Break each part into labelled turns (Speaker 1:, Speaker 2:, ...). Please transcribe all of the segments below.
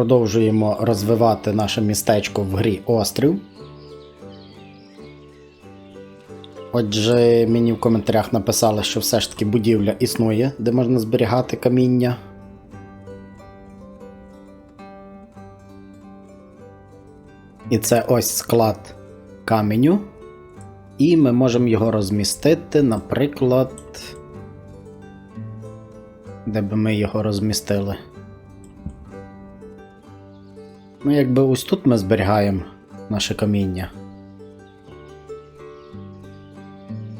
Speaker 1: продовжуємо розвивати наше містечко в грі Острів. Отже, мені в коментарях написали, що все ж таки будівля існує, де можна зберігати каміння. І це ось склад каменю. І ми можемо його розмістити, наприклад. Де би ми його розмістили? Ну, якби ось тут ми зберігаємо наше каміння.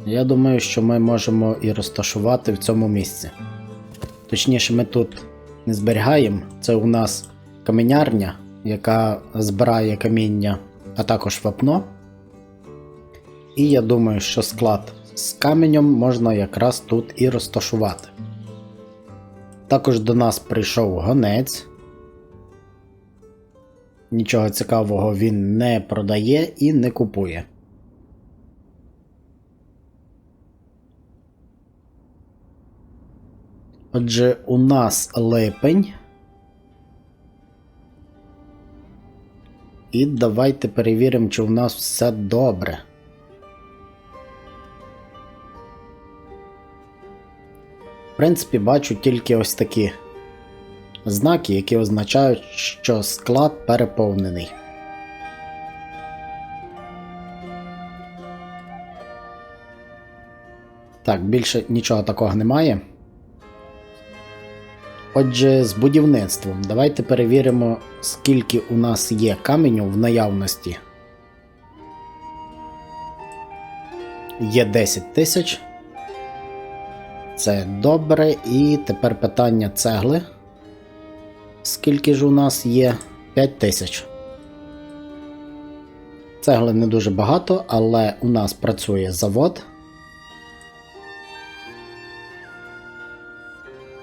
Speaker 1: Я думаю, що ми можемо і розташувати в цьому місці. Точніше, ми тут не зберігаємо. Це у нас каменярня, яка збирає каміння, а також вапно. І я думаю, що склад з каменем можна якраз тут і розташувати. Також до нас прийшов гонець. Нічого цікавого він не продає і не купує. Отже, у нас липень. І давайте перевіримо, чи у нас все добре. В принципі, бачу тільки ось такі знаки, які означають, що склад переповнений. Так, більше нічого такого немає. Отже, з будівництвом. Давайте перевіримо, скільки у нас є каменю в наявності. Є 10 тисяч. Це добре. І тепер питання цегли. Скільки ж у нас є? 5 тисяч. Цегли не дуже багато, але у нас працює завод.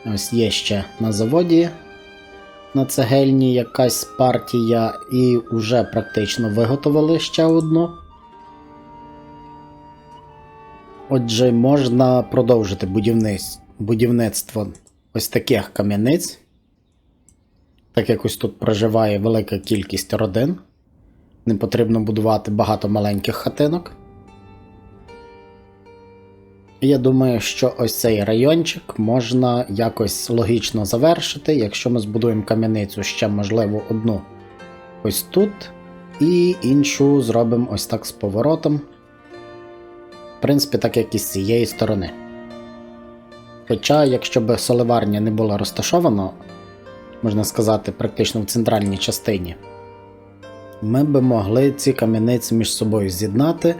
Speaker 1: Ось є ще на заводі на цегельні якась партія, і вже практично виготовили ще одну. Отже, можна продовжити будівництво, ось таких кам'яниць. Так як ось тут проживає велика кількість родин. Не потрібно будувати багато маленьких хатинок. Я думаю, що ось цей райончик можна якось логічно завершити, якщо ми збудуємо кам'яницю ще, можливо, одну ось тут, і іншу зробимо ось так з поворотом. В принципі, так як і з цієї сторони. Хоча, якщо б соливарня не була розташована, можна сказати, практично в центральній частині, ми б могли ці кам'яниці між собою з'єднати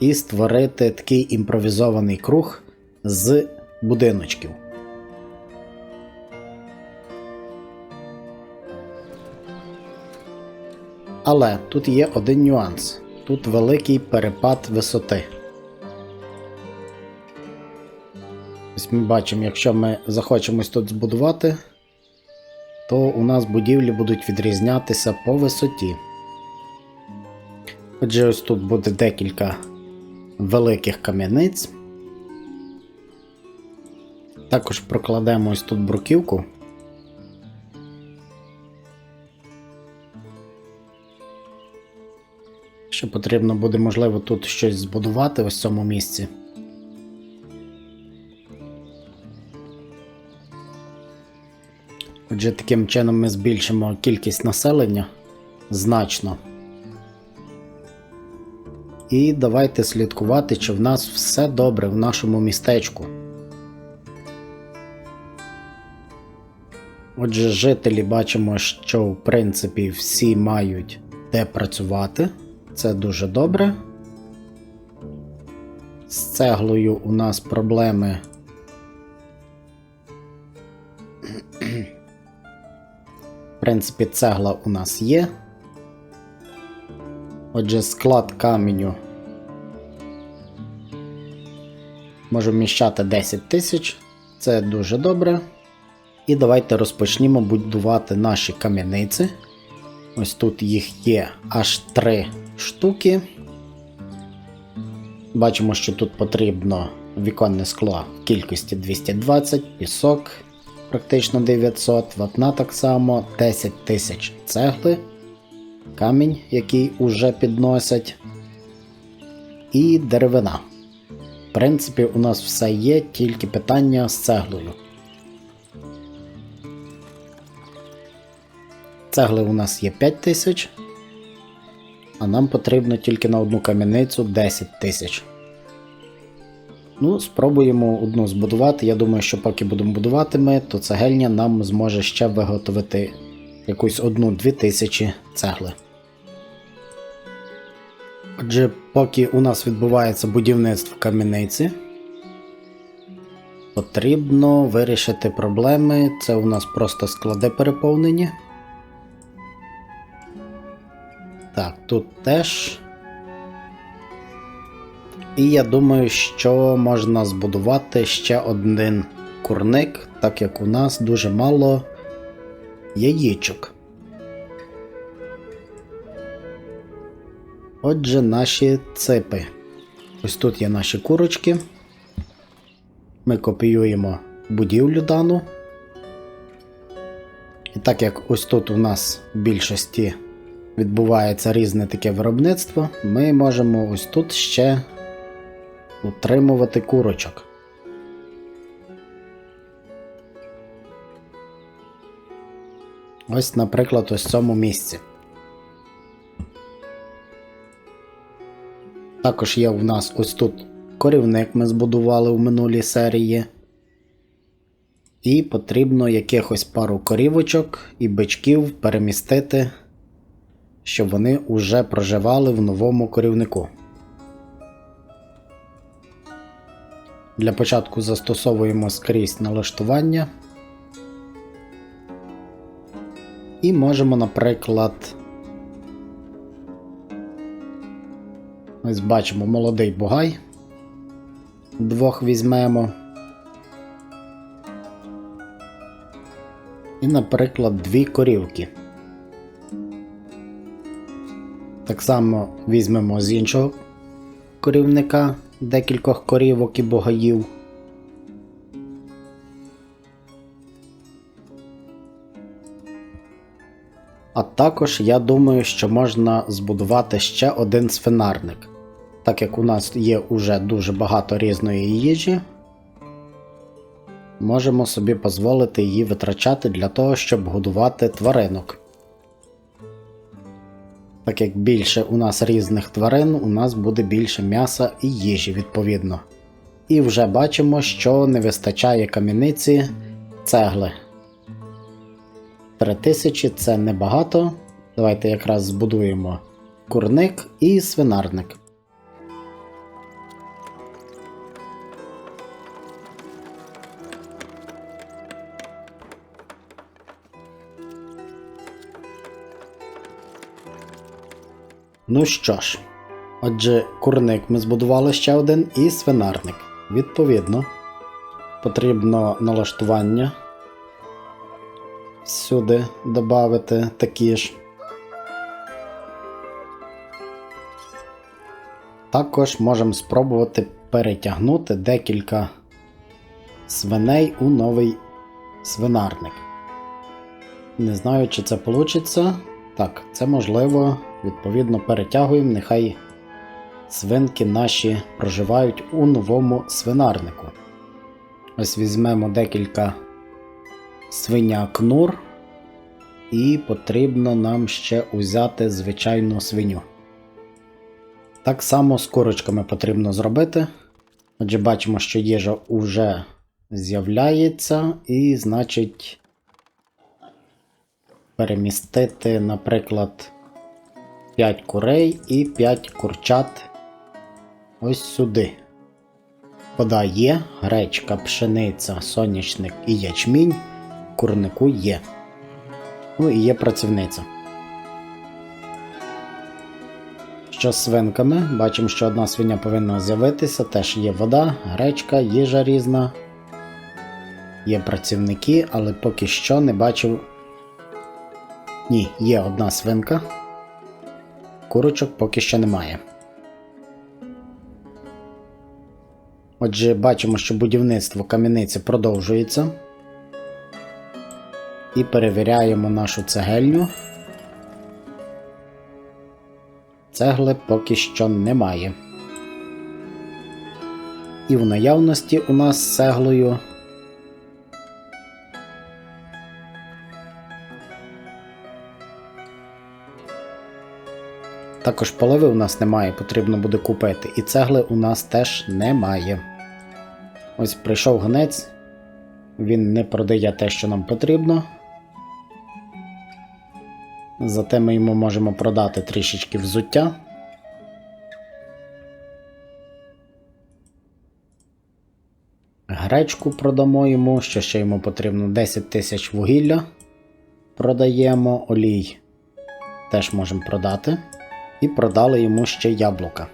Speaker 1: і створити такий імпровізований круг з будиночків. Але тут є один нюанс. Тут великий перепад висоти. Ось ми бачимо, якщо ми захочемо тут збудувати, то у нас будівлі будуть відрізнятися по висоті. Отже, ось тут буде декілька великих кам'яниць. Також прокладемо ось тут бруківку. Ще потрібно буде, можливо, тут щось збудувати ось в цьому місці. Отже, таким чином ми збільшимо кількість населення значно. І давайте слідкувати, чи в нас все добре в нашому містечку. Отже, жителі бачимо, що в принципі всі мають де працювати. Це дуже добре. З цеглою у нас проблеми. Принципі, цегла у нас є. Отже, склад каменю може вміщати 10 тисяч, це дуже добре. І давайте розпочнімо будувати наші кам'яниці. Ось тут їх є аж 3 штуки. Бачимо, що тут потрібно віконне скло в кількості 220, пісок, практично 900, вапна так само 10 тисяч цегли, камінь, який уже підносять, і деревина. В принципі, у нас все є, тільки питання з цеглою. Цегли у нас є 5 тисяч, а нам потрібно тільки на одну кам'яницю 10 тисяч. Ну, спробуємо одну збудувати. Я думаю, що поки будемо будувати ми, то цегельня нам зможе ще виготовити якусь одну-дві тисячі цегли. Отже, поки у нас відбувається будівництво кам'яниці, потрібно вирішити проблеми. Це у нас просто склади переповнені. Так, тут теж. І я думаю, що можна збудувати ще один курник, так як у нас дуже мало яєчок. Отже, наші ципи. Ось тут є наші курочки. Ми копіюємо будівлю дану. І так як ось тут у нас в більшості відбувається різне таке виробництво, ми можемо ось тут ще утримувати курочок. Ось, наприклад, ось в цьому місці. Також є у нас ось тут корівник ми збудували в минулій серії. І потрібно якихось пару корівочок і бичків перемістити, щоб вони уже проживали в новому корівнику. Для початку застосовуємо скрізь налаштування. І можемо, наприклад, ось бачимо молодий бугай. Двох візьмемо. І, наприклад, дві корівки. Так само візьмемо з іншого корівника декількох корівок і богаїв. А також я думаю, що можна збудувати ще один свинарник. Так як у нас є уже дуже багато різної їжі, можемо собі дозволити її витрачати для того, щоб годувати тваринок. Так як більше у нас різних тварин, у нас буде більше м'яса і їжі відповідно. І вже бачимо, що не вистачає кам'яниці цегли. 3000 це небагато. Давайте якраз збудуємо курник і свинарник. Ну що ж, отже, курник ми збудували ще один і свинарник. Відповідно, потрібно налаштування сюди додати такі ж. Також можемо спробувати перетягнути декілька свиней у новий свинарник. Не знаю, чи це вийде. Так, це можливо, відповідно, перетягуємо, нехай свинки наші проживають у новому свинарнику. Ось візьмемо декілька свиняк нур, і потрібно нам ще узяти звичайну свиню. Так само з курочками потрібно зробити. Отже, бачимо, що їжа вже з'являється, і, значить, перемістити, наприклад, 5 курей і 5 курчат ось сюди. Вода є, гречка, пшениця, соняшник і ячмінь. Курнику є. Ну і є працівниця. Що з свинками? Бачимо, що одна свиня повинна з'явитися, теж є вода, гречка, їжа різна. Є працівники, але поки що не бачив. Ні, є одна свинка. Курочок поки що немає. Отже, бачимо, що будівництво кам'яниці продовжується. І перевіряємо нашу цегельню. Цегли поки що немає. І в наявності у нас з цеглою. Також поливи у нас немає, потрібно буде купити. І цегли у нас теж немає. Ось прийшов гонець, він не продає те, що нам потрібно. Зате ми йому можемо продати трішечки взуття. Гречку продамо йому, що ще йому потрібно 10 тисяч вугілля. Продаємо олій. Теж можемо продати. І продали йому ще яблука.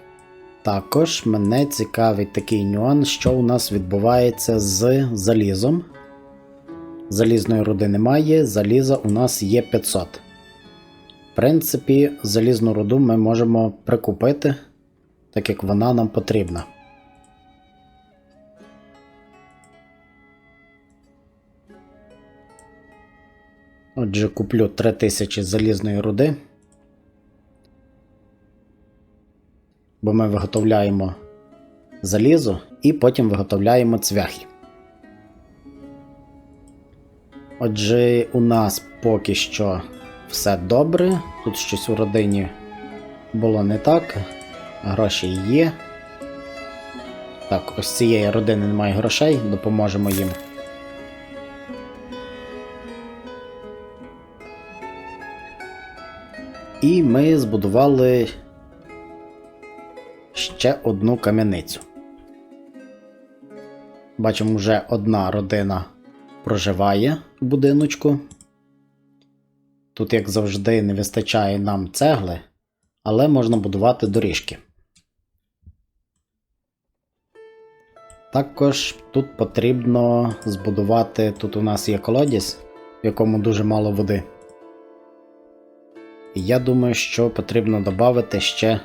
Speaker 1: Також мене цікавить такий нюанс, що у нас відбувається з залізом. Залізної руди немає, заліза у нас є 500. В принципі, залізну руду ми можемо прикупити, так як вона нам потрібна. Отже, куплю 3000 залізної руди. Бо ми виготовляємо залізо і потім виготовляємо цвяхи. Отже, у нас поки що все добре. Тут щось у родині було не так. Гроші є. Так, ось цієї родини немає грошей, допоможемо їм. І ми збудували ще одну кам'яницю. Бачимо, вже одна родина проживає в будиночку. Тут, як завжди, не вистачає нам цегли, але можна будувати доріжки. Також тут потрібно збудувати, тут у нас є колодязь, в якому дуже мало води. І я думаю, що потрібно додати ще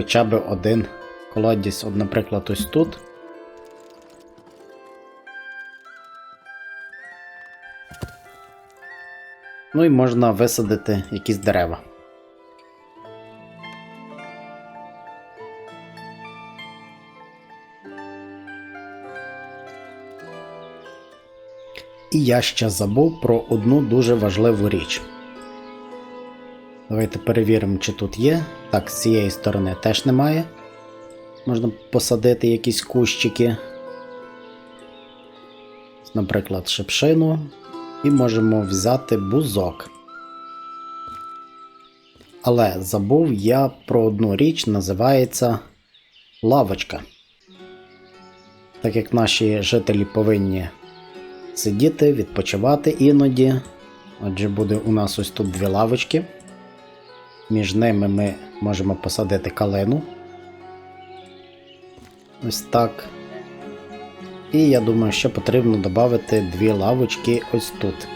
Speaker 1: хоча б один колодязь, от, наприклад, ось тут. Ну і можна висадити якісь дерева. І я ще забув про одну дуже важливу річ. Давайте перевіримо, чи тут є. Так, з цієї сторони теж немає. Можна посадити якісь кущики. Наприклад, шипшину. І можемо взяти бузок. Але забув я про одну річ, називається лавочка. Так як наші жителі повинні сидіти, відпочивати іноді. Отже, буде у нас ось тут дві лавочки. Між ними ми можемо посадити калину. Ось так. І я думаю, що потрібно додати дві лавочки ось тут.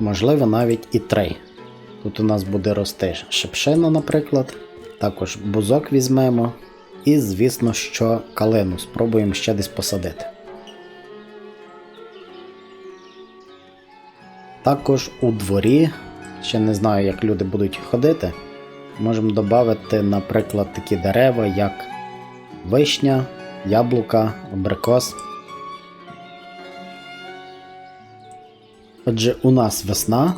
Speaker 1: Можливо, навіть і три. Тут у нас буде рости шипшина, наприклад. Також бузок візьмемо. І, звісно, що калину спробуємо ще десь посадити. Також у дворі, ще не знаю, як люди будуть ходити, можемо додати, наприклад, такі дерева, як вишня, яблука, абрикос. Отже, у нас весна,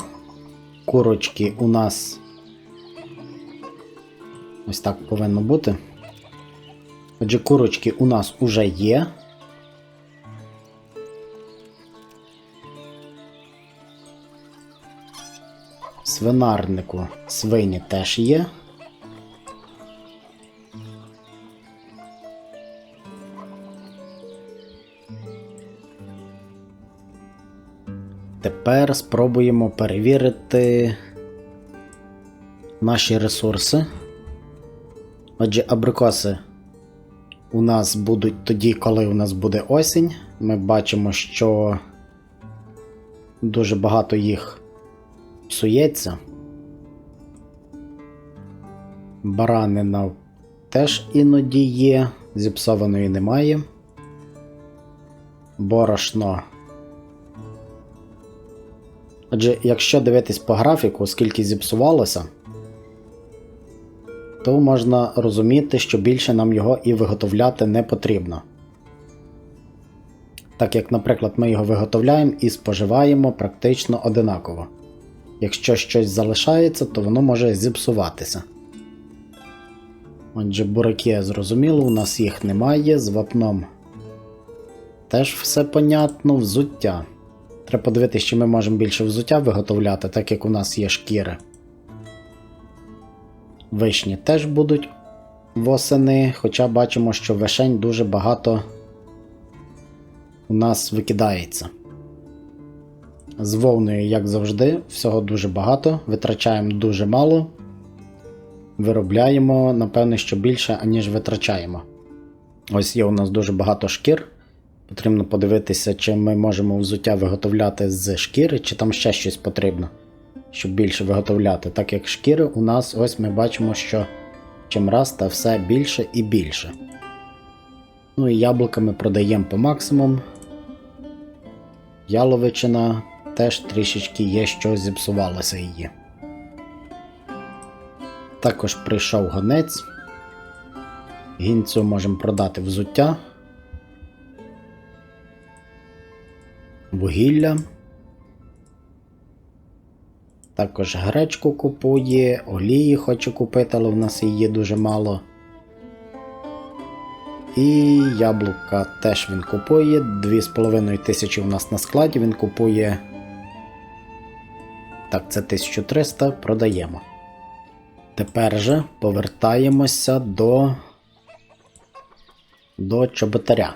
Speaker 1: курочки у нас ось так повинно бути. Отже, курочки у нас уже є. Свинарнику свині теж є. Тепер спробуємо перевірити наші ресурси. Отже, абрикоси у нас будуть тоді, коли у нас буде осінь. Ми бачимо, що дуже багато їх псується. Баранина теж іноді є, зіпсованої немає. Борошно Адже якщо дивитись по графіку, скільки зіпсувалося, то можна розуміти, що більше нам його і виготовляти не потрібно. Так як, наприклад, ми його виготовляємо і споживаємо практично одинаково. Якщо щось залишається, то воно може зіпсуватися. Отже, бураки зрозуміло, у нас їх немає, з вапном теж все понятно, взуття. Треба подивитися, чи ми можемо більше взуття виготовляти, так як у нас є шкіри. Вишні теж будуть восени, хоча бачимо, що вишень дуже багато у нас викидається. З вовною, як завжди, всього дуже багато, витрачаємо дуже мало, виробляємо, напевне, що більше, аніж витрачаємо. Ось є у нас дуже багато шкір. Потрібно подивитися, чи ми можемо взуття виготовляти з шкіри, чи там ще щось потрібно, щоб більше виготовляти. Так як шкіри у нас, ось ми бачимо, що чим раз та все більше і більше. Ну і яблука ми продаємо по максимуму. Яловичина теж трішечки є, що зіпсувалося її. Також прийшов гонець. Гінцю можемо продати взуття. Вугілля. Також гречку купує, олії хоче купити, але в нас її дуже мало. І яблука теж він купує. 2,5 тисячі у нас на складі. Він купує. Так, це 1300, продаємо. Тепер же повертаємося до, до чоботаря.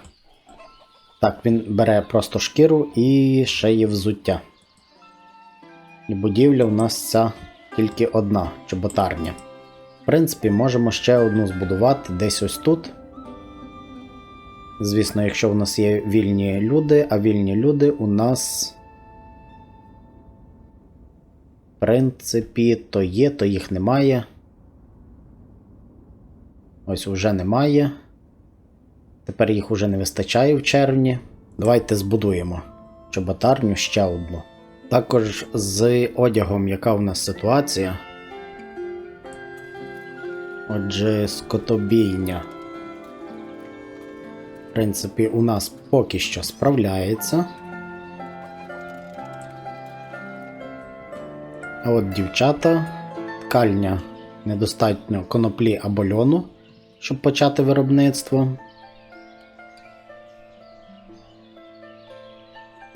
Speaker 1: Так, він бере просто шкіру і шиє взуття. І будівля у нас ця тільки одна чоботарня. В принципі, можемо ще одну збудувати десь ось тут. Звісно, якщо у нас є вільні люди, а вільні люди у нас. Принципі, то є, то їх немає. Ось уже немає. Тепер їх уже не вистачає в червні. Давайте збудуємо чоботарню ще одну. Також з одягом, яка у нас ситуація. Отже, скотобійня. В принципі, у нас поки що справляється. А от дівчата, ткальня недостатньо коноплі або льону, щоб почати виробництво.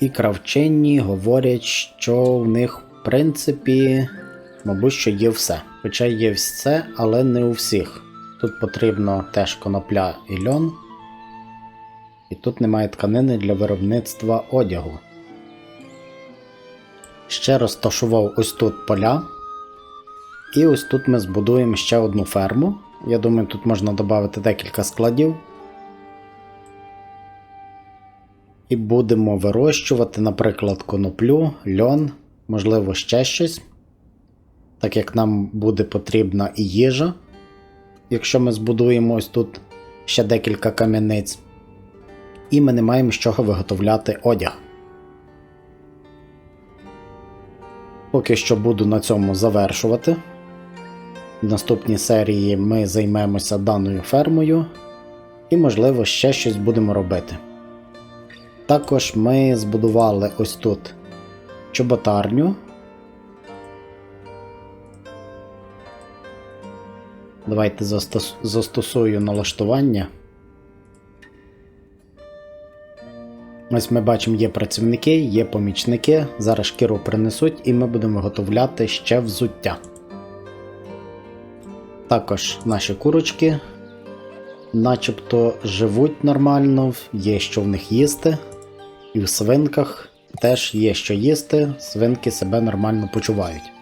Speaker 1: І кравчині говорять, що в них, в принципі, мабуть, що є все. Хоча є все, але не у всіх. Тут потрібно теж конопля і льон. І тут немає тканини для виробництва одягу. Ще розташував ось тут поля. І ось тут ми збудуємо ще одну ферму. Я думаю, тут можна додати декілька складів. І будемо вирощувати, наприклад, коноплю, льон, можливо, ще щось. Так як нам буде потрібна і їжа, якщо ми збудуємо ось тут ще декілька кам'яниць. І ми не маємо з чого виготовляти одяг. Поки що буду на цьому завершувати. В наступній серії ми займемося даною фермою і, можливо, ще щось будемо робити. Також ми збудували ось тут чоботарню. Давайте застосую налаштування. Ось ми бачимо, є працівники, є помічники. Зараз шкіру принесуть і ми будемо виготовляти ще взуття. Також наші курочки начебто живуть нормально, є що в них їсти. І в свинках теж є що їсти, свинки себе нормально почувають.